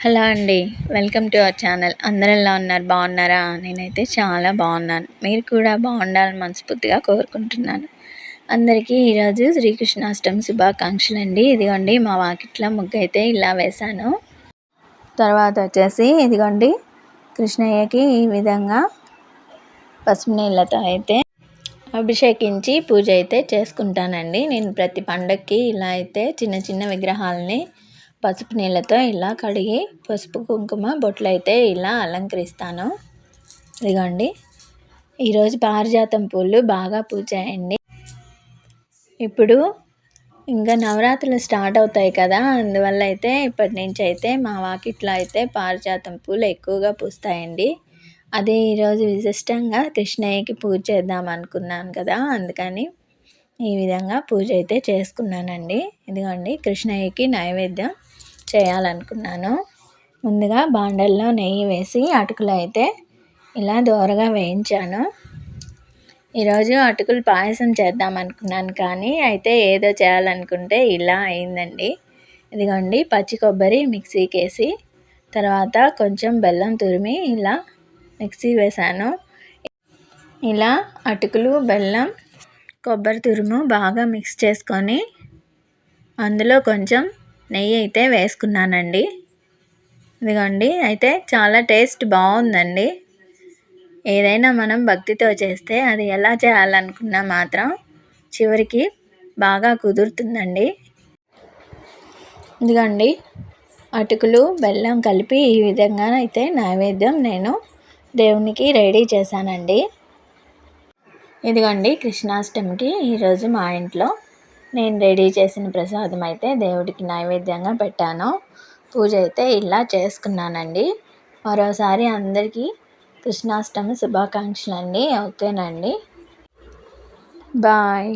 Hello అండి welcome to our channel. అందరూ ఎలా ఉన్నారు? బాగున్నారా? నేనైతే చాలా బాగున్నాను. మీరు కూడా బాగుండాలని మనస్ఫూర్తిగా కోరుకుంటున్నాను. అందరికీ ఈరోజు శ్రీకృష్ణాష్టమి శుభాకాంక్షలు అండి ఇదిగోండి మా వాకిట్లో ముగ్గు అయితే ఇలా వేశాను. తర్వాత వచ్చేసి ఇదిగోండి కృష్ణయ్యకి ఈ విధంగా పసుపు నీళ్ళతో అయితే అభిషేకించి పూజ అయితే చేసుకుంటానండి. నేను ప్రతి పండక్కి ఇలా అయితే చిన్న చిన్న విగ్రహాలని పసుపు నీళ్ళతో ఇలా కడిగి పసుపు కుంకుమ బొట్లు అయితే ఇలా అలంకరిస్తాను. ఇదిగోండి. ఈరోజు పారిజాతం పూలు బాగా పూజాయండి. ఇప్పుడు ఇంకా నవరాత్రులు స్టార్ట్ అవుతాయి కదా అందువల్ల అయితే ఇప్పటి నుంచి అయితే మా వాకిట్లో అయితే పారిజాతం పూలు ఎక్కువగా పూస్తాయండి. అదే ఈరోజు విశిష్టంగా కృష్ణయ్యకి పూజ చేద్దాం అనుకున్నాను కదా అందుకని ఈ విధంగా పూజ అయితే చేసుకున్నానండి. ఇదిగోండి కృష్ణయ్యకి నైవేద్యం. చేయాలనుకున్నాను. ముందుగా బాండల్లో నెయ్యి వేసి అటుకులు అయితే ఇలా దోరగా వేయించాను. ఈరోజు అటుకులు పాయసం చేద్దాం అనుకున్నాను కానీ అయితే ఏదో చేయాలనుకుంటే ఇలా అయిందండి. ఇదిగోండి పచ్చి కొబ్బరి మిక్సీకి వేసి తర్వాత కొంచెం బెల్లం తురిమి ఇలా మిక్సీ వేసాను ఇలా అటుకులు బెల్లం కొబ్బరి తురుము బాగా మిక్స్ చేసుకొని అందులో కొంచెం నెయ్యి అయితే వేసుకున్నానండి. ఇదిగోండి అయితే చాలా టేస్ట్ బాగుందండి. ఏదైనా మనం భక్తితో చేస్తే అది ఎలా చేయాలనుకున్నా మాత్రం చివరికి బాగా కుదురుతుందండి. ఇదిగోండి అటుకులు బెల్లం కలిపి ఈ విధంగా అయితే నైవేద్యం నేను దేవునికి రెడీ చేశానండి. ఇదిగోండి కృష్ణాష్టమికి ఈరోజు మా ఇంట్లో నేను రెడీ చేసిన ప్రసాదం అయితే దేవుడికి నైవేద్యంగా పెట్టాను. పూజ అయితే ఇలా చేసుకున్నానండి. మరోసారి అందరికీ కృష్ణాష్టమి శుభాకాంక్షలు అండి ఓకేనండి. బాయ్.